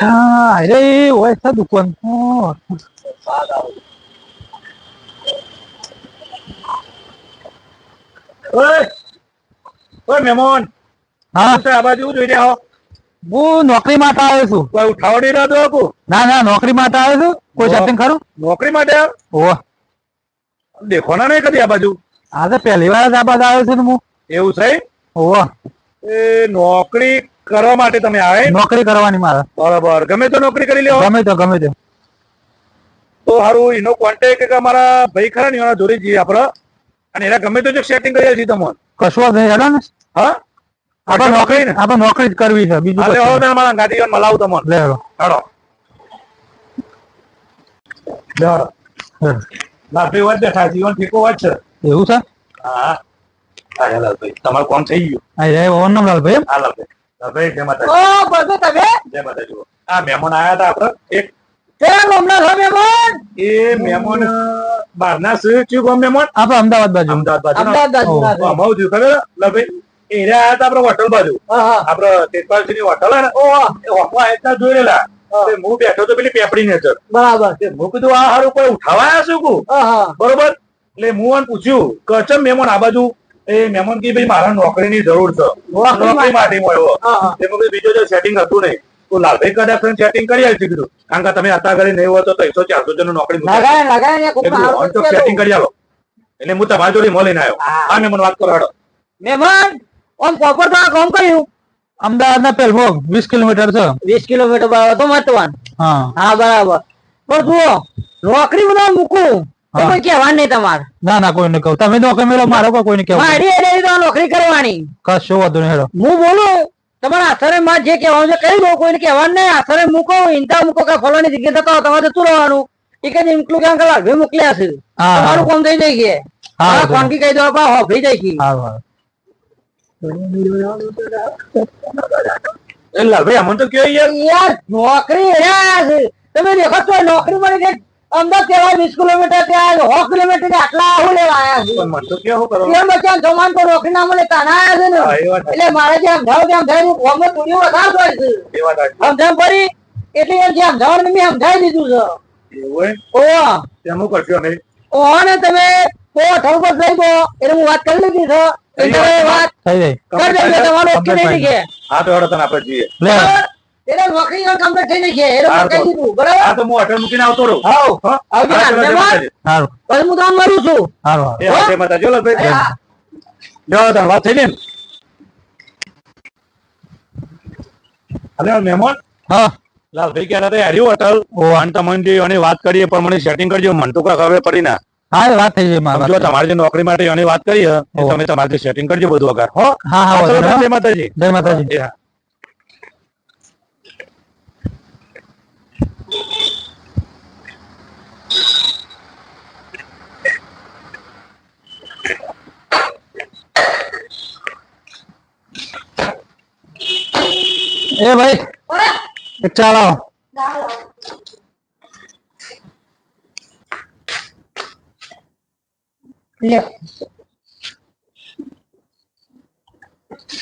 હા અરે ઓય do quanto. ઓય ઓય મહેમાન હા? તો આ બાજુ જોઈ રહ્યા હો? હું નોકરી માટે આવ્યો છું. કોઈ ઉઠાવડી ના દો કો ના ના નોકરી માટે આવ્યો છું. કોઈ. સેટિંગ ખરું? નોકરી માટે? આવ? ઓ દેખો ના નહીં કદી આ બાજુ? આ તો પહેલી વાર જ આ બાજુ આવ્યો છું હું. એવું છે ઓ એ નોકરી કરવા માટે તમે આવે? નોકરી કરવાની મારે. બરાબર. ગમે તો નોકરી કરી લેવા ગમે તો ગમે તો. તો સારું એનો કોન્ટેક્ટ કે અમારા ભાઈ ખરા ને એના જોડે જઈએ આપણે. અને એના ગમે તો જો સેટિંગ કરી છીએ તમને. કશું નહીં હેડો ને. હા? આપણે નોકરી ને? આપણે નોકરી જ કરવી છે બીજું અરે હવે તમે મારા ગાડી માં મલાવું તમને. લે હેડો. હેડો. લાભી વાત બેઠા જીવન ઠીકો વાત છે? એવું છે? હા. લાલભાઈ તમારું કામ થઈ ગયું. હા ઓન નામ લાલભાઈ? હા લાલભાઈ. લાલભાઈ જય માતા ઓ બધું તમે. જય માતા આ મહેમાન આયા હતા આપણે એક કેમ હમણાં છો મહેમાન એ મહેમાન બહારના શું થયું મહેમાન આપણે અમદાવાદ બાજુ. અમદાવાદ બાજુ અમદાવાદ બાજુના છે. અમારું થયું ખબર લાલભાઈ એ આયા હતા આપણે હોટલ બાજુ. આપડે તેજપાલસિંહની હોટલ હે ને? ઓ જોયેલા. હું. બેઠો તો પેલી પેપડી ને ચડ બરાબર. હું કીધું આ હારું કોઈ ઉઠાવાયા શું કુ હા, હા. બરોબર? એટલે હું પૂછ્યું કચમ મેમોન આ બાજુ એ મેમન કી ભાઈ મારા નોકરીની જરૂર છે. નોકરી માટે મળ્યો. એમાં બીજું જો સેટિંગ હતું નહીં. તો લાલભાઈ કદાચ સેટિંગ કરી આવી કીધું કારણ કે તમે અત્યારે ઘરે નહીં હોય તો ત્રણસો ચારસો જણ નોકરી setting કરી આવો એટલે હું તમારી જોડે મળીને આવ્યો. હા. આ મેં વાત કરો મેમન ઓમ પ્રોપર તો આ કામ કર્યું. અમદાવાદ ના પેલભો વીસ કિલોમીટર છે. વીસ કિલોમીટર બરાબર તો મતવાન. હા. હા બરાબર. પણ જુઓ નોકરી બધા મૂકું. કોઈ કહેવાનું નહીં તમારે. ના ના કોઈને કહું. તમે નોકરી મારે કોઈ કોઈને કેવું મારી એડે તો નોકરી કરવાની. કશો વાંધો નહીં હેડો. હું બોલું તમારા આસરે માં જે કહેવાનું છે કહી દો કોઈને કહેવાનું નહીં. આસરે મૂકો ઇન્ટા મૂકો કે ફલાની જગ્યા થતા તમારે જતું રહેવાનું. એ કઈ ઇન્કલું ક્યાં કલાક ભાઈ મોકલ્યા છે. હા, હા. તમારું કામ થઈ જાય કે. હા, હા હા. કોણકી કહી દો આપા હો જાય સારું એ લાલભાઈ અમને તો કયો યાર. યાર નોકરી છે. તમે દેખો તો નોકરી મળી છે અમદાવાદ કેવા વીસ કિલોમીટર ત્યાં સો કિલોમીટર આટલા આવું લેવા આવ્યા છે. પણ તો કેવું કરો? એમ બચ્ચા સમાન તો નોકરી ના મળે તાના આવ્યા છે ને. હા, એ વાત સાચી. એટલે મારે જે સમજાવ તેમ સમજાવી ફોર્મમાં પૂર્યો વધારે હોય છે. એ વાત સાચી. સમજાવ પડી એટલે જે સમજાવવાનું મેં સમજાવી દીધું છે? ઓહ તેમ કરશો નહીં ઓહ ને તમે તો ઠોક પર ગયો એટલે હું વાત કરી લીધી છે. એટલે વાત થઈ જાય કરી દેજો તમારો ઓકે Complete થઈ હા તો તને આપણે જઈએ. એટલે નોકરી ગઈ એટલે હા, મેં દીધું બરાબર? હા તો હું હોટલ મૂકીને આવતો રહું. હાઉ આવજો હા, ચલો, જય ધન્યવાદ. માતાજી. સારું પછી હું તમને મળું છું. સારું સારું એ હા, જય માતાજી. ચલો, ભાઈ. હા. જો તાર વાત થઈ ને. અરે મહેમાન. હા. લાલભાઈ ક્યારે હતા? હાર્યું હોટલ ઓહ. અને તમને વાત કરીએ પણ મને સેટિંગ કરજો. મન તો ખબર પડી ના. હા એ વાત થઈ મારી જો તમારી જે નોકરી માટે એની વાત કરી. તમે તમારે સેટિંગ કરજો બધું અગર. હો? હા હા જય માતાજી. જય માતાજી. એ હા. એ ભાઈ એક ચાલો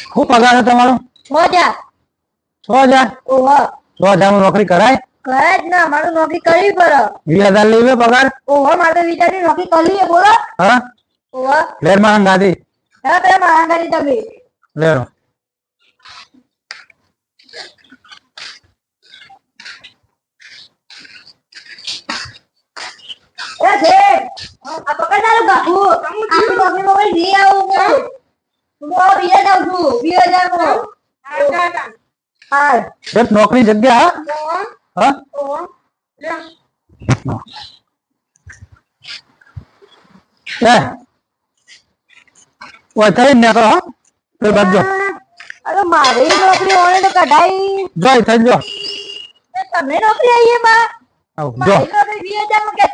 શું પગાર છે તમારો મજા છ હજાર ઓહો છ હજારમાં નોકરી કરાય કરે જ ના મારું નોકરી કરવી પડે વીસ હજાર લેવે પગાર ઓહો મારે વિચારી નોકરી કરવી છે બોલો। હા? ઓહો। લેરમાં ગાડી હા તમે મારા કરી તમે. લેરો એ છે આ પકડ તારું ગાભુ આખી નોકરી નોકરી જઈ આવું હું હું બીજા જાઉં છું બીજા જાઉં હા એક નોકરી જગ્યા હા ઓહો એ ઓય થઈ ને કરો હા તે બાજુ અરે મારી નોકરી હોય તો કઢાઈ જો અહીં થઈ જો તમે નોકરી આવી બા આવ જો મારી નોકરી બીજા જાઉં કે